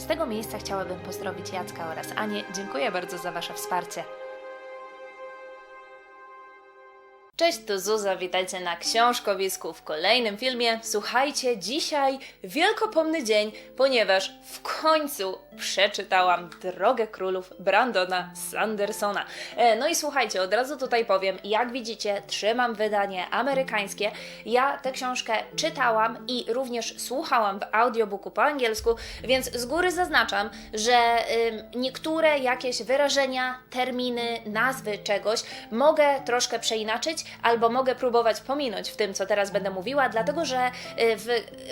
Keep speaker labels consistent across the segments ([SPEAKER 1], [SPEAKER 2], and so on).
[SPEAKER 1] Z tego miejsca chciałabym pozdrowić Jacka oraz Anię. Dziękuję bardzo za Wasze wsparcie. Cześć, to Zuza, witajcie na Książkowisku w kolejnym filmie. Słuchajcie, dzisiaj wielkopomny dzień, ponieważ w końcu przeczytałam Drogę Królów Brandona Sandersona. E, No i słuchajcie, od razu tutaj powiem, jak widzicie, trzymam wydanie amerykańskie. Ja tę książkę czytałam i również słuchałam w audiobooku po angielsku, więc z góry zaznaczam, że niektóre jakieś wyrażenia, terminy, nazwy czegoś mogę troszkę przeinaczyć, albo mogę próbować pominąć w tym, co teraz będę mówiła, dlatego że y, w,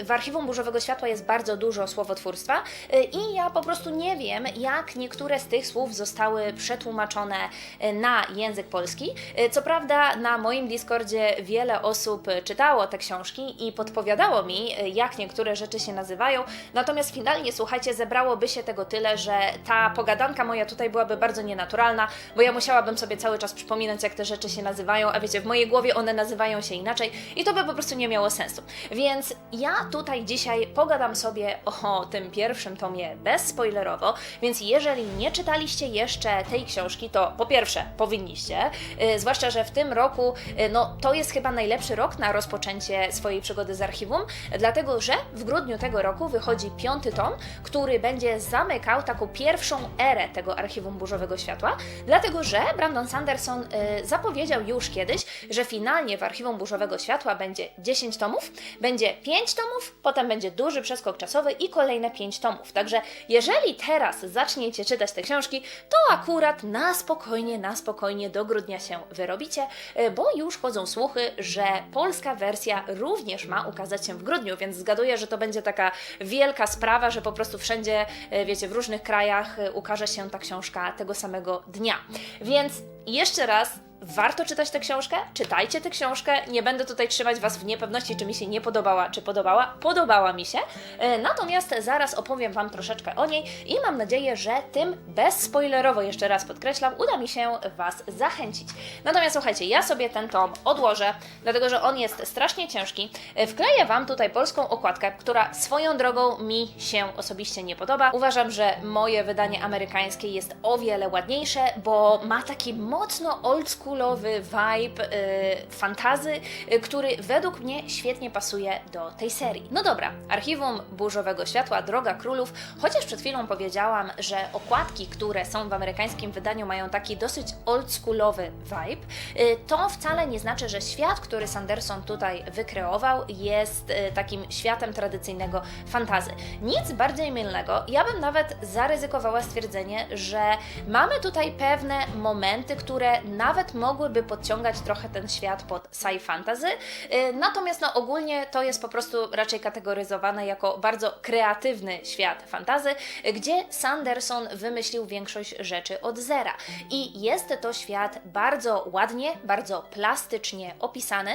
[SPEAKER 1] w archiwum Burzowego Światła jest bardzo dużo słowotwórstwa y, i ja po prostu nie wiem, jak niektóre z tych słów zostały przetłumaczone y, na język polski. Co prawda, na moim Discordzie wiele osób czytało te książki i podpowiadało mi, jak niektóre rzeczy się nazywają, natomiast finalnie, słuchajcie, zebrałoby się tego tyle, że ta pogadanka moja tutaj byłaby bardzo nienaturalna, bo ja musiałabym sobie cały czas przypominać, jak te rzeczy się nazywają, a wiecie, w mojej głowie one nazywają się inaczej i to by po prostu nie miało sensu. Więc ja tutaj dzisiaj pogadam sobie o tym pierwszym tomie bezspoilerowo, więc jeżeli nie czytaliście jeszcze tej książki, to po pierwsze powinniście, yy, zwłaszcza, że w tym roku, yy, no to jest chyba najlepszy rok na rozpoczęcie swojej przygody z archiwum, dlatego że w grudniu tego roku wychodzi piąty tom, który będzie zamykał taką pierwszą erę tego archiwum Burzowego Światła, dlatego że Brandon Sanderson y, zapowiedział już kiedyś, że finalnie w archiwum Burzowego Światła będzie 10 tomów, będzie 5 tomów, potem będzie duży przeskok czasowy i kolejne 5 tomów. Także jeżeli teraz zaczniecie czytać te książki, to akurat na spokojnie, na spokojnie do grudnia się wyrobicie, y, bo już chodzą słuchy, że polska wersja również ma ukazać się w grudniu, więc zgaduję, że to będzie taka wielka sprawa, że po prostu wszędzie, y, wiecie, w różnych krajach y, ukaże się ta książka tego samego dnia. Więc jeszcze raz Warto czytać tę książkę? Czytajcie tę książkę. Nie będę tutaj trzymać Was w niepewności, czy mi się nie podobała, czy podobała. Podobała mi się. E, Natomiast zaraz opowiem Wam troszeczkę o niej i mam nadzieję, że tym bezspoilerowo, jeszcze raz podkreślam, uda mi się Was zachęcić. Natomiast słuchajcie, ja sobie ten tom odłożę, dlatego że on jest strasznie ciężki. E, Wkleję Wam tutaj polską okładkę, która swoją drogą mi się osobiście nie podoba. Uważam, że moje wydanie amerykańskie jest o wiele ładniejsze, bo ma taki mocno oldschoolowy vibe y, fantazy, y, który według mnie świetnie pasuje do tej serii. No dobra, Archiwum Burzowego Światła, Droga Królów, chociaż przed chwilą powiedziałam, że okładki, które są w amerykańskim wydaniu mają taki dosyć oldschoolowy vibe, y, to wcale nie znaczy, że świat, który Sanderson tutaj wykreował jest y, takim światem tradycyjnego fantazy. Nic bardziej mylnego, ja bym nawet zaryzykowała stwierdzenie, że mamy tutaj pewne momenty, które nawet mogłyby podciągać trochę ten świat pod sci fantasy, y, natomiast no ogólnie to jest po prostu raczej kategoryzowane jako bardzo kreatywny świat fantazy, gdzie Sanderson wymyślił większość rzeczy od zera. I jest to świat bardzo ładnie, bardzo plastycznie opisany.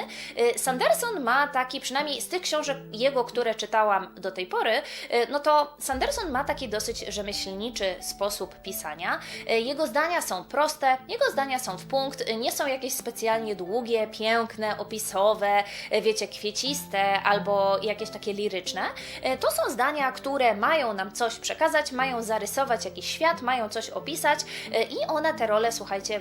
[SPEAKER 1] Y, Sanderson ma taki, przynajmniej z tych książek jego, które czytałam do tej pory, y, no to Sanderson ma taki dosyć rzemieślniczy sposób pisania. Jego zdania są proste, jego zdania są w punkt, nie są jakieś specjalnie długie, piękne, opisowe, wiecie, kwieciste albo jakieś takie liryczne. Y, To są zdania, które mają nam coś przekazać, mają zarysować jakiś świat, mają coś opisać y, i one te role, słuchajcie,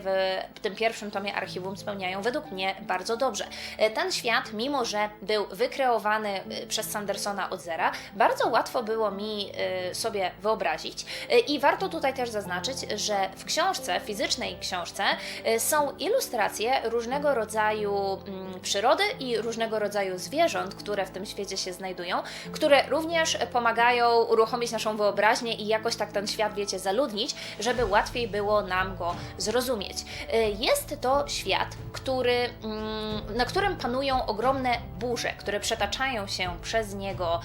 [SPEAKER 1] w tym pierwszym tomie archiwum spełniają według mnie bardzo dobrze. Y, Ten świat, mimo że był wykreowany przez Sandersona od zera, bardzo łatwo było mi sobie wyobrazić i warto tutaj też zaznaczyć, że w książce, fizycznej książce y, są ilustracje różnego rodzaju mm, przyrody i różnego rodzaju zwierząt, które w tym świecie się znajdują, które również pomagają uruchomić naszą wyobraźnię i jakoś tak ten świat, wiecie, zaludnić, żeby łatwiej było nam go zrozumieć. Y, Jest to świat, który, mm, na którym panują ogromne burze, które przetaczają się przez niego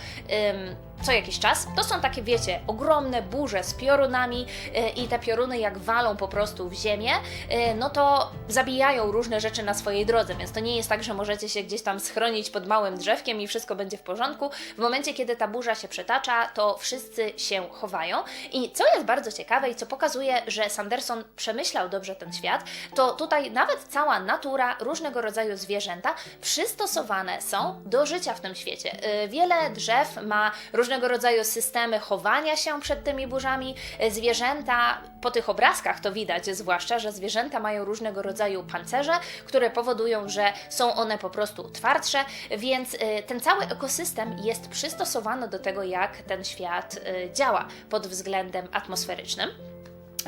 [SPEAKER 1] co jakiś czas. To są takie, wiecie, ogromne burze z piorunami y, i te pioruny jak walą po prostu w ziemię, y, no to zabijają różne rzeczy na swojej drodze, więc to nie jest tak, że możecie się gdzieś tam schronić pod małym drzewkiem i wszystko będzie w porządku. W momencie, kiedy ta burza się przetacza, to wszyscy się chowają. I co jest bardzo ciekawe i co pokazuje, że Sanderson przemyślał dobrze ten świat, to tutaj nawet cała natura, różnego rodzaju zwierzęta przystosowane są do życia w tym świecie. Y, Wiele drzew ma różne różnego rodzaju systemy chowania się przed tymi burzami. E, Zwierzęta, po tych obrazkach to widać zwłaszcza, że zwierzęta mają różnego rodzaju pancerze, które powodują, że są one po prostu twardsze, więc e, ten cały ekosystem jest przystosowany do tego, jak ten świat e, działa pod względem atmosferycznym.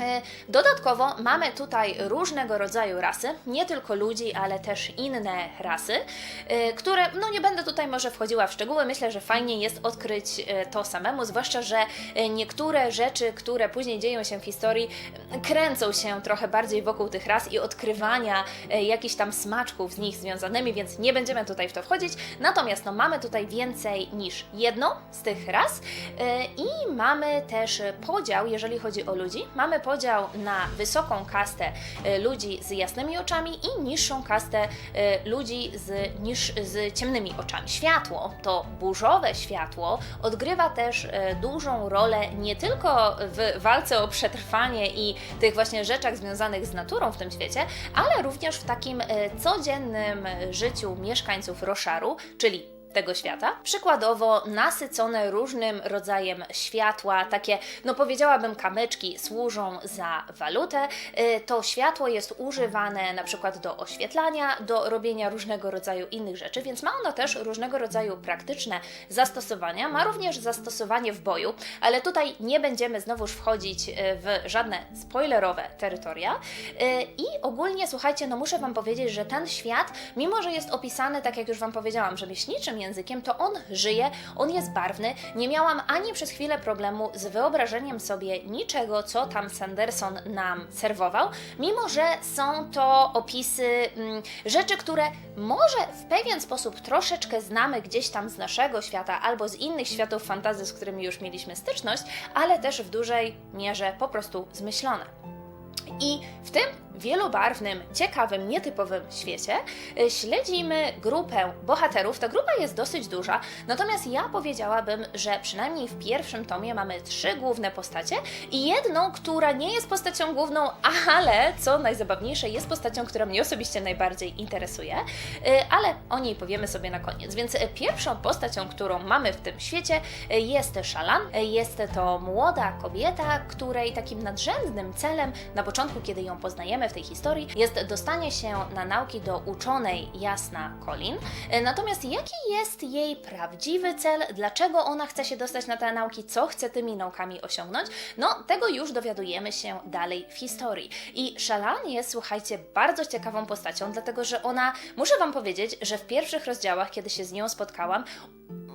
[SPEAKER 1] E, Dodatkowo mamy tutaj różnego rodzaju rasy, nie tylko ludzi, ale też inne rasy, e, które, no nie będę tutaj może wchodziła w szczegóły, myślę, że fajnie jest odkryć e, to samemu, zwłaszcza, że niektóre rzeczy, które później dzieją się w historii, kręcą się trochę bardziej wokół tych ras i odkrywania jakichś tam smaczków z nich związanymi, więc nie będziemy tutaj w to wchodzić. Natomiast no, mamy tutaj więcej niż jedną z tych ras i mamy też podział, jeżeli chodzi o ludzi, mamy podział na wysoką kastę e, ludzi z jasnymi oczami i niższą kastę e, ludzi z, niż, z ciemnymi oczami. Światło, to burzowe światło, odgrywa też e, dużą rolę nie tylko w walce o przetrwanie i tych właśnie rzeczach związanych z naturą w tym świecie, ale również w takim codziennym życiu mieszkańców Roszaru, czyli tego świata. Przykładowo nasycone różnym rodzajem światła, takie, no powiedziałabym, kamyczki służą za walutę. Y, To światło jest używane na przykład do oświetlania, do robienia różnego rodzaju innych rzeczy, więc ma ono też różnego rodzaju praktyczne zastosowania. Ma również zastosowanie w boju, ale tutaj nie będziemy znowuż wchodzić y, w żadne spoilerowe terytoria. Y, I ogólnie, słuchajcie, no muszę Wam powiedzieć, że ten świat, mimo że jest opisany, tak jak już Wam powiedziałam, rzemieślniczym językiem, to on żyje, on jest barwny. Nie miałam ani przez chwilę problemu z wyobrażeniem sobie niczego, co tam Sanderson nam serwował, mimo że są to opisy mm, rzeczy, które może w pewien sposób troszeczkę znamy gdzieś tam z naszego świata albo z innych światów fantazy, z którymi już mieliśmy styczność, ale też w dużej mierze po prostu zmyślone. I w tym wielobarwnym, ciekawym, nietypowym świecie y, śledzimy grupę bohaterów. Ta grupa jest dosyć duża, natomiast ja powiedziałabym, że przynajmniej w pierwszym tomie mamy trzy główne postacie i jedną, która nie jest postacią główną, ale co najzabawniejsze, jest postacią, która mnie osobiście najbardziej interesuje, y, ale o niej powiemy sobie na koniec. Więc y, pierwszą postacią, którą mamy w tym świecie jest Shalan. Y, Jest to młoda kobieta, której takim nadrzędnym celem na początku, kiedy ją poznajemy w tej historii, jest dostanie się na nauki do uczonej Jasna Colin. Y, Natomiast jaki jest jej prawdziwy cel? Dlaczego ona chce się dostać na te nauki? Co chce tymi naukami osiągnąć? No, tego już dowiadujemy się dalej w historii. I Shalan jest, słuchajcie, bardzo ciekawą postacią, dlatego że ona, muszę Wam powiedzieć, że w pierwszych rozdziałach, kiedy się z nią spotkałam,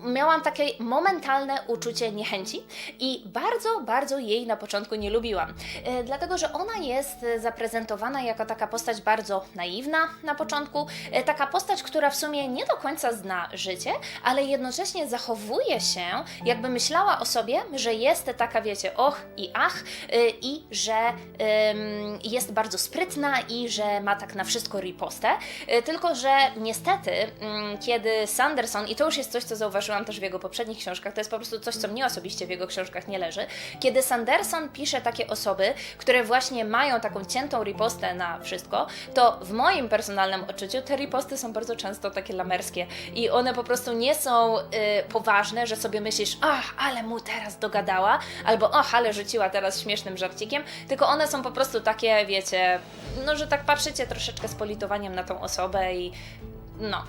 [SPEAKER 1] miałam takie momentalne uczucie niechęci i bardzo, bardzo jej na początku nie lubiłam. E, dlatego, że ona jest zaprezentowana jako taka postać bardzo naiwna na początku, e, taka postać, która w sumie nie do końca zna życie, ale jednocześnie zachowuje się, jakby myślała o sobie, że jest taka, wiecie, och i ach, e, i że jest bardzo sprytna i że ma tak na wszystko ripostę. Tylko, że niestety, mm, kiedy Sanderson, i to już jest coś, co zauważyłam też w jego poprzednich książkach, to jest po prostu coś, co mnie osobiście w jego książkach nie leży, kiedy Sanderson pisze takie osoby, które właśnie mają taką ciętą ripostę na wszystko, to w moim personalnym odczuciu te riposty są bardzo często takie lamerskie i one po prostu nie są y, poważne, że sobie myślisz, ach, ale mu teraz dogadała, albo ach, ale rzuciła teraz śmiesznym żarcikiem, tylko one są po prostu takie, wiecie, no, że tak patrzycie troszeczkę z politowaniem na tą osobę i no,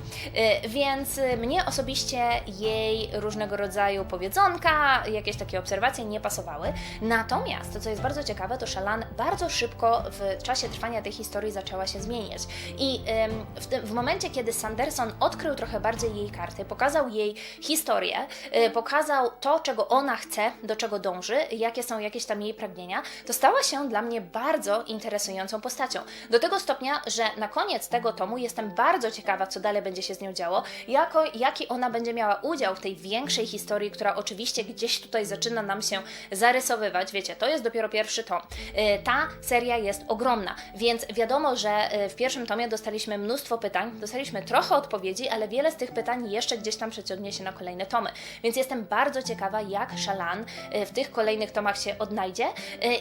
[SPEAKER 1] y, więc y, mnie osobiście jej różnego rodzaju powiedzonka, jakieś takie obserwacje nie pasowały. Natomiast to, co jest bardzo ciekawe, to Shalan bardzo szybko w czasie trwania tej historii zaczęła się zmieniać. I w, tym, w momencie, kiedy Sanderson odkrył trochę bardziej jej karty, pokazał jej historię, y, pokazał to, czego ona chce, do czego dąży, jakie są jakieś tam jej pragnienia, to stała się dla mnie bardzo interesującą postacią. Do tego stopnia, że na koniec tego tomu jestem bardzo ciekawa, co dalej będzie się z nią działo, jako, jaki ona będzie miała udział w tej większej historii, która oczywiście gdzieś tutaj zaczyna nam się zarysowywać. Wiecie, to jest dopiero pierwszy tom. Y, Ta seria jest ogromna, więc wiadomo, że y, w pierwszym tomie dostaliśmy mnóstwo pytań, dostaliśmy trochę odpowiedzi, ale wiele z tych pytań jeszcze gdzieś tam przeciągnie się na kolejne tomy. Więc jestem bardzo ciekawa, jak Shalan y, w tych kolejnych tomach się odnajdzie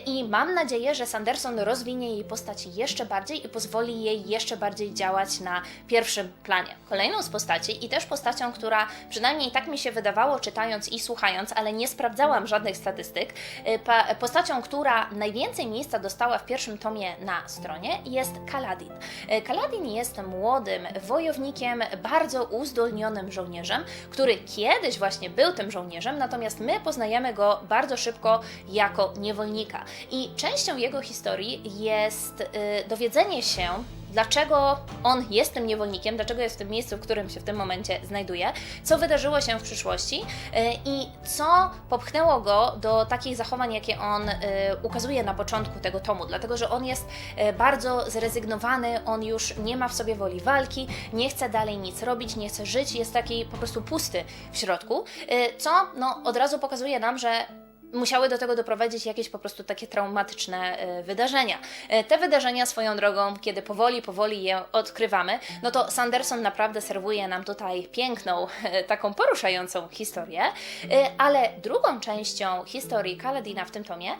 [SPEAKER 1] i mam nadzieję, że Sanderson rozwinie jej postać jeszcze bardziej i pozwoli jej jeszcze bardziej działać na pierwszym planie. Kolejną z postaci i też postacią, która przynajmniej tak mi się wydawało czytając i słuchając, ale nie sprawdzałam żadnych statystyk, y, postacią, która najwięcej miejsca dostała w pierwszym tomie na stronie jest Kaladin. Y, Kaladin jest młodym wojownikiem, bardzo uzdolnionym żołnierzem, który kiedyś właśnie był tym żołnierzem, natomiast my poznajemy go bardzo szybko jako niewolnika. I częścią jego historii jest y, dowiedzenie się, dlaczego on jest tym niewolnikiem, dlaczego jest w tym miejscu, w którym się w tym momencie znajduje, co wydarzyło się w przyszłości? Y, i co popchnęło go do takich zachowań, jakie on y, ukazuje na początku tego tomu, dlatego że on jest y, bardzo zrezygnowany, on już nie ma w sobie woli walki, nie chce dalej nic robić, nie chce żyć, jest taki po prostu pusty w środku, co no, od razu pokazuje nam, że musiały do tego doprowadzić jakieś po prostu takie traumatyczne e, wydarzenia. E, Te wydarzenia swoją drogą, kiedy powoli, powoli je odkrywamy, no to Sanderson naprawdę serwuje nam tutaj piękną, e, taką poruszającą historię, ale drugą częścią historii Kaladina w tym tomie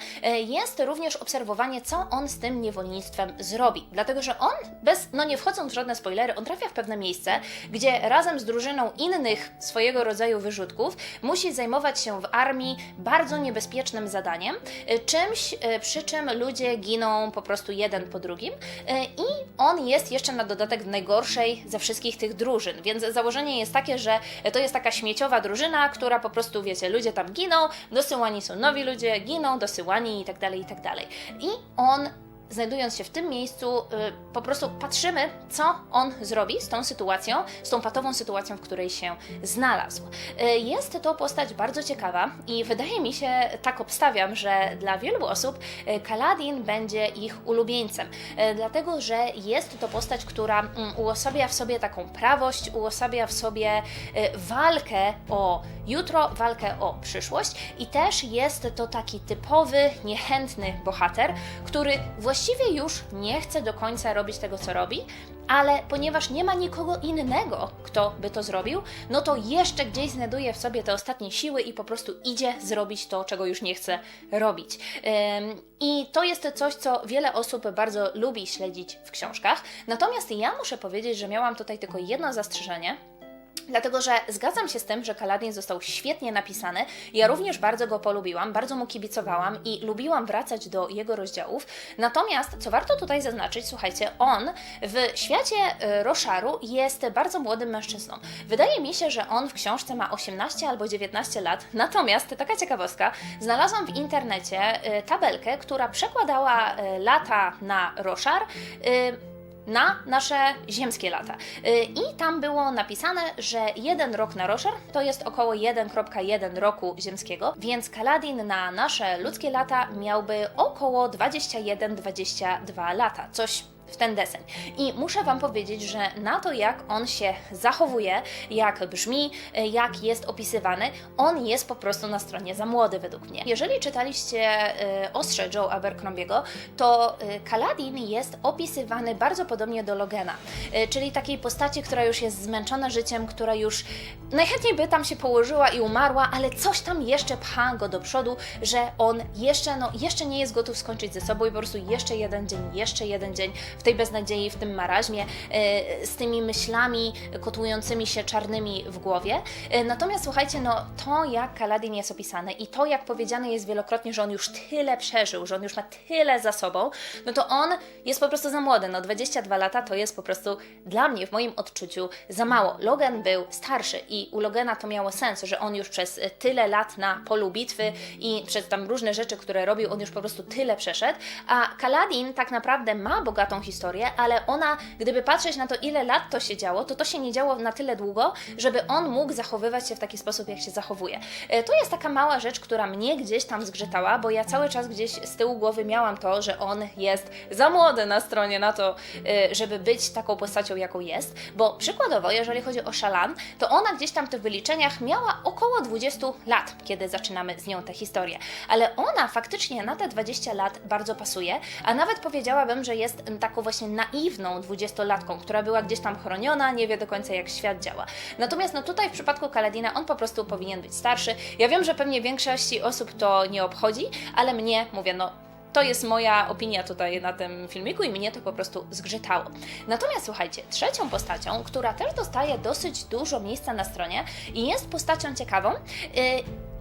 [SPEAKER 1] jest również obserwowanie, co on z tym niewolnictwem zrobi. Dlatego, że on, bez, no nie wchodząc w żadne spoilery, on trafia w pewne miejsce, gdzie razem z drużyną innych swojego rodzaju wyrzutków musi zajmować się w armii bardzo niebezpiecznym zadaniem, y, czymś, y, przy czym ludzie giną po prostu jeden po drugim y, i on jest jeszcze na dodatek w najgorszej ze wszystkich tych drużyn, więc założenie jest takie, że to jest taka śmieciowa drużyna, która po prostu, wiecie, ludzie tam giną, dosyłani są nowi ludzie, giną, dosyłani i tak dalej, i tak dalej. I on znajdując się w tym miejscu, y, po prostu patrzymy, co on zrobi z tą sytuacją, z tą patową sytuacją, w której się znalazł. Y, Jest to postać bardzo ciekawa i wydaje mi się, tak obstawiam, że dla wielu osób y, Kaladin będzie ich ulubieńcem, dlatego że jest to postać, która mm, uosabia w sobie taką prawość, uosabia w sobie walkę o jutro, walkę o przyszłość i też jest to taki typowy, niechętny bohater, który właściwie już nie chce do końca robić tego, co robi, ale ponieważ nie ma nikogo innego, kto by to zrobił, no to jeszcze gdzieś znajduje w sobie te ostatnie siły i po prostu idzie zrobić to, czego już nie chce robić. I to jest coś, co wiele osób bardzo lubi śledzić w książkach. Natomiast ja muszę powiedzieć, że miałam tutaj tylko jedno zastrzeżenie. Dlatego, że zgadzam się z tym, że Kaladin został świetnie napisany. Ja również bardzo go polubiłam, bardzo mu kibicowałam i lubiłam wracać do jego rozdziałów. Natomiast, co warto tutaj zaznaczyć, słuchajcie, on w świecie y, Roszaru jest bardzo młodym mężczyzną. Wydaje mi się, że on w książce ma 18 albo 19 lat. Natomiast, taka ciekawostka, znalazłam w internecie y, tabelkę, która przekładała y, lata na Roszar. Na nasze ziemskie lata. Y, I tam było napisane, że jeden rok na Roszar to jest około 1,1 roku ziemskiego, więc Kaladin na nasze ludzkie lata miałby około 21-22 lata. Coś w ten deseń. I muszę Wam powiedzieć, że na to, jak on się zachowuje, jak brzmi, jak jest opisywany, on jest po prostu na stronie za młody według mnie. Jeżeli czytaliście y, Ostrze Joe Abercrombiego, to y, Kaladin jest opisywany bardzo podobnie do Logena, y, czyli takiej postaci, która już jest zmęczona życiem, która już najchętniej by tam się położyła i umarła, ale coś tam jeszcze pcha go do przodu, że on jeszcze, no, jeszcze nie jest gotów skończyć ze sobą i po prostu jeszcze jeden dzień, jeszcze jeden dzień w tej beznadziei, w tym maraźmie, y, z tymi myślami kotłującymi się czarnymi w głowie. Y, Natomiast słuchajcie, no to jak Kaladin jest opisany i to jak powiedziane jest wielokrotnie, że on już tyle przeżył, że on już ma tyle za sobą, no to on jest po prostu za młody. No 22 lata to jest po prostu dla mnie, w moim odczuciu, za mało. Logan był starszy i u Logana to miało sens, że on już przez y, tyle lat na polu bitwy i przez tam różne rzeczy, które robił, on już po prostu tyle przeszedł, a Kaladin tak naprawdę ma bogatą historię, ale ona, gdyby patrzeć na to, ile lat to się działo, to to się nie działo na tyle długo, żeby on mógł zachowywać się w taki sposób, jak się zachowuje. E, To jest taka mała rzecz, która mnie gdzieś tam zgrzytała, bo ja cały czas gdzieś z tyłu głowy miałam to, że on jest za młody na stronie na to, e, żeby być taką postacią, jaką jest, bo przykładowo, jeżeli chodzi o Shalan, to ona gdzieś tam w tych wyliczeniach miała około 20 lat, kiedy zaczynamy z nią tę historię, ale ona faktycznie na te 20 lat bardzo pasuje, a nawet powiedziałabym, że jest taką właśnie naiwną dwudziestolatką, która była gdzieś tam chroniona, nie wie do końca jak świat działa. Natomiast no tutaj w przypadku Kaladina on po prostu powinien być starszy. Ja wiem, że pewnie większości osób to nie obchodzi, ale mnie, mówię, no to jest moja opinia tutaj na tym filmiku i mnie to po prostu zgrzytało. Natomiast słuchajcie, trzecią postacią, która też dostaje dosyć dużo miejsca na stronie i jest postacią ciekawą, yy,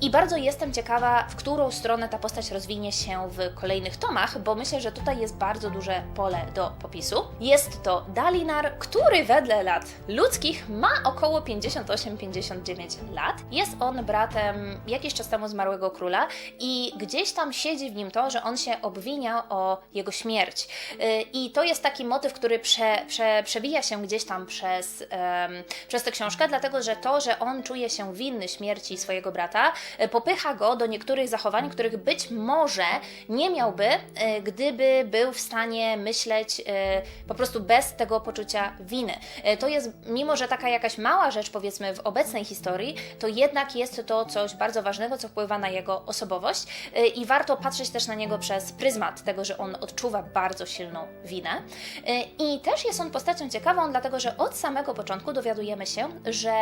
[SPEAKER 1] i bardzo jestem ciekawa, w którą stronę ta postać rozwinie się w kolejnych tomach, bo myślę, że tutaj jest bardzo duże pole do popisu. Jest to Dalinar, który wedle lat ludzkich ma około 58-59 lat. Jest on bratem jakiś czas temu zmarłego króla i gdzieś tam siedzi w nim to, że on się obwinia o jego śmierć. Yy, I to jest taki motyw, który prze, prze, przewija się gdzieś tam przez, em, przez tę książkę, dlatego że to, że on czuje się winny śmierci swojego brata, popycha go do niektórych zachowań, których być może nie miałby, e, gdyby był w stanie myśleć e, po prostu bez tego poczucia winy. E, To jest, mimo że taka jakaś mała rzecz, powiedzmy, w obecnej historii, to jednak jest to coś bardzo ważnego, co wpływa na jego osobowość e, i warto patrzeć też na niego przez pryzmat tego, że on odczuwa bardzo silną winę. E, I też jest on postacią ciekawą, dlatego że od samego początku dowiadujemy się, że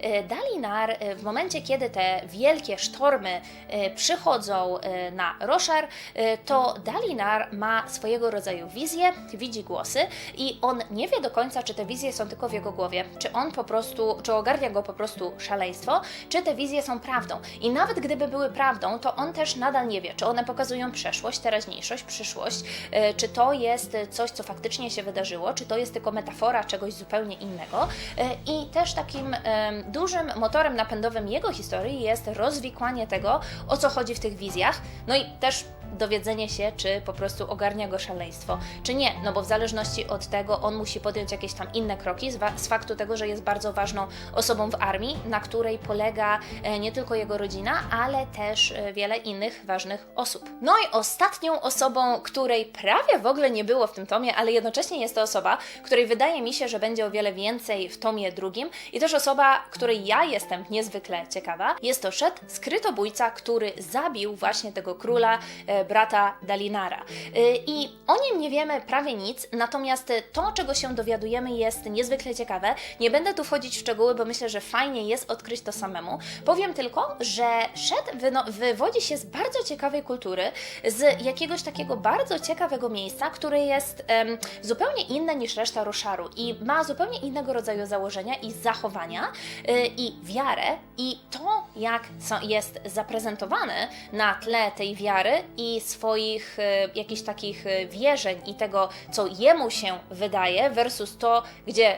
[SPEAKER 1] e, Dalinar e, w momencie, kiedy te wielkie sztormy e, przychodzą e, na Roshar, e, to Dalinar ma swojego rodzaju wizję, widzi głosy i on nie wie do końca, czy te wizje są tylko w jego głowie, czy on po prostu, czy ogarnia go po prostu szaleństwo, czy te wizje są prawdą. I nawet gdyby były prawdą, to on też nadal nie wie, czy one pokazują przeszłość, teraźniejszość, przyszłość, czy to jest coś, co faktycznie się wydarzyło, czy to jest tylko metafora czegoś zupełnie innego. I też takim dużym motorem napędowym jego historii jest rozwikłanie tego, o co chodzi w tych wizjach, no i też dowiedzenie się, czy po prostu ogarnia go szaleństwo, czy nie, no bo w zależności od tego on musi podjąć jakieś tam inne kroki z, z faktu tego, że jest bardzo ważną osobą w armii, na której polega e, nie tylko jego rodzina, ale też e, wiele innych ważnych osób. No i ostatnią osobą, której prawie w ogóle nie było w tym tomie, ale jednocześnie jest to osoba, której wydaje mi się, że będzie o wiele więcej w tomie drugim i też osoba, której ja jestem niezwykle ciekawa, jest to Shed, skrytobójca, który zabił właśnie tego króla, e, brata Dalinara. E, I o nim nie wiemy prawie nic, natomiast to, czego się dowiadujemy, jest niezwykle ciekawe. Nie będę tu wchodzić w szczegóły, bo myślę, że fajnie jest odkryć to samemu. Powiem tylko, że wyno- wywodzi się z bardzo ciekawej kultury, z jakiegoś takiego bardzo ciekawego miejsca, które jest em, zupełnie inne niż reszta Rosharu i ma zupełnie innego rodzaju założenia i zachowania y, i wiarę i to, jak jest zaprezentowane na tle tej wiary i swoich y, jakichś takich y, wierzeń i tego, co jemu się wydaje versus to, gdzie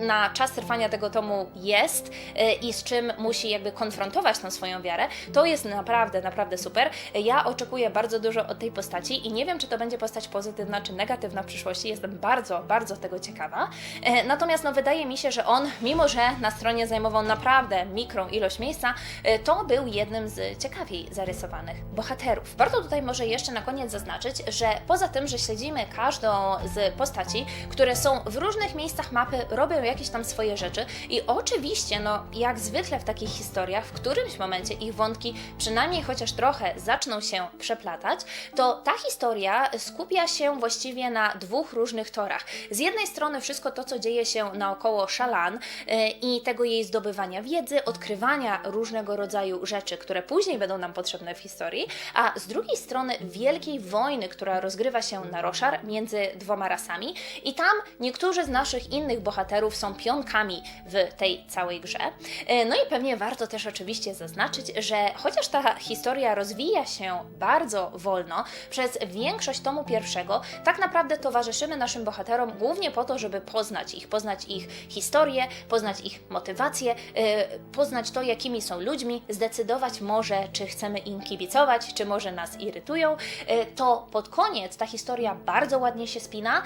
[SPEAKER 1] na czas trwania tego tomu jest y, i z czym musi jakby konfrontować tą swoją wiarę, to jest naprawdę, naprawdę super. Ja oczekuję bardzo dużo od tej postaci i nie wiem, czy to będzie postać pozytywna czy negatywna w przyszłości. Jestem bardzo, bardzo tego ciekawa. E, Natomiast no, wydaje mi się, że on, mimo że na stronie zajmował naprawdę mikrą ilość miejsca, e, to był jednym z ciekawiej zarysowanych bohaterów. Warto tutaj może jeszcze na koniec zaznaczyć, że poza tym, że śledzimy każdą z postaci, które są w różnych miejscach mapy, robią jakieś tam swoje rzeczy i oczywiście, no jak zwykle w takich historiach, w którymś momencie ich wątki przynajmniej chociaż trochę zaczną się przeplatać, to ta historia skupia się właściwie na dwóch różnych torach. Z jednej strony wszystko to, co dzieje się naokoło Shalan e, i tego jej zdobywania wiedzy, odkrywania różnego rodzaju rzeczy, które później będą nam potrzebne w historii, a z drugiej strony wielkiej wojny, która rozgrywa się na Roshar między dwoma rasami i tam niektórzy z naszych innych bohaterów są pionkami w tej całej grze. E, No i pewnie warto też oczywiście zaznaczyć, że chociaż ta historia rozwija się bardzo wolno, przez większość tomu pierwszego tak naprawdę towarzyszymy naszym bohaterom głównie po to, żeby poznać ich, poznać ich historię, poznać ich motywację, e, poznać to, jakimi są ludźmi, zdecydować może, czy chcemy im kibicować, czy może nas irytują. E, To pod koniec ta historia bardzo ładnie się spina,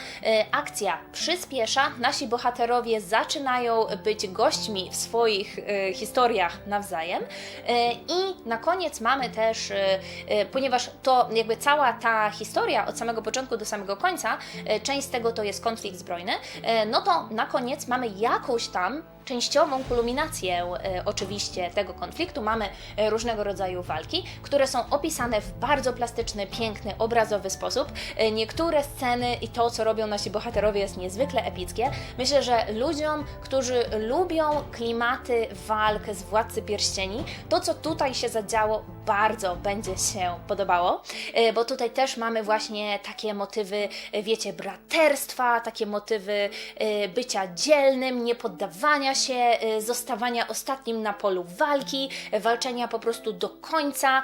[SPEAKER 1] akcja przyspiesza, nasi bohaterowie zaczynają być gośćmi w swoich e, historiach nawzajem. E, i na koniec mamy też, e, e, ponieważ to jakby cała ta historia od samego początku do samego końca, e, część z tego to jest konflikt zbrojny, e, no to na koniec mamy jakąś tam częściową kulminację e, oczywiście tego konfliktu. Mamy e, różnego rodzaju walki, które są opisane w bardzo plastyczny, piękny, obrazowy sposób. E, niektóre sceny i to, co robią nasi bohaterowie jest niezwykle epickie. Myślę, że ludziom, którzy lubią klimaty walk z Władcy Pierścieni, to, co tutaj się zadziało, bardzo będzie się podobało, e, bo tutaj też mamy właśnie takie motywy, e, wiecie, braterstwa, takie motywy e, bycia dzielnym, nie poddawania się, zostawania ostatnim na polu walki, walczenia po prostu do końca,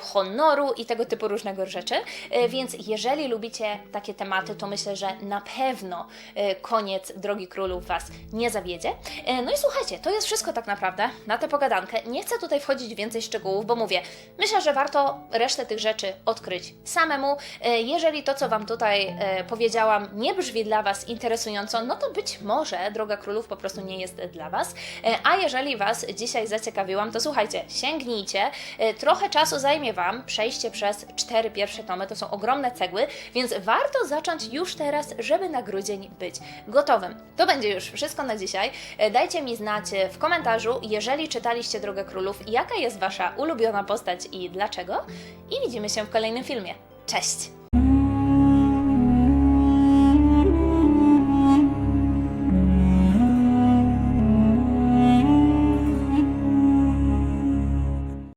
[SPEAKER 1] honoru i tego typu różnego rzeczy. Więc jeżeli lubicie takie tematy, to myślę, że na pewno koniec Drogi Królów Was nie zawiedzie. No i słuchajcie, to jest wszystko tak naprawdę na tę pogadankę. Nie chcę tutaj wchodzić w więcej szczegółów, bo mówię, myślę, że warto resztę tych rzeczy odkryć samemu. E, Jeżeli to, co Wam tutaj e, powiedziałam, nie brzmi dla Was interesująco, no to być może Droga Królów po prostu nie jest dla Was. E, A jeżeli Was dzisiaj zaciekawiłam, to słuchajcie, sięgnijcie. Trochę czasu zajmie Wam przejście przez cztery pierwsze tomy, to są ogromne cegły, więc warto zacząć już teraz, żeby na grudzień być gotowym. To będzie już wszystko na dzisiaj. Dajcie mi znać w komentarzu, jeżeli czytaliście Drogę Królów, jaka jest Wasza ulubiona postać i dlaczego. I widzimy się w kolejnym filmie. Cześć!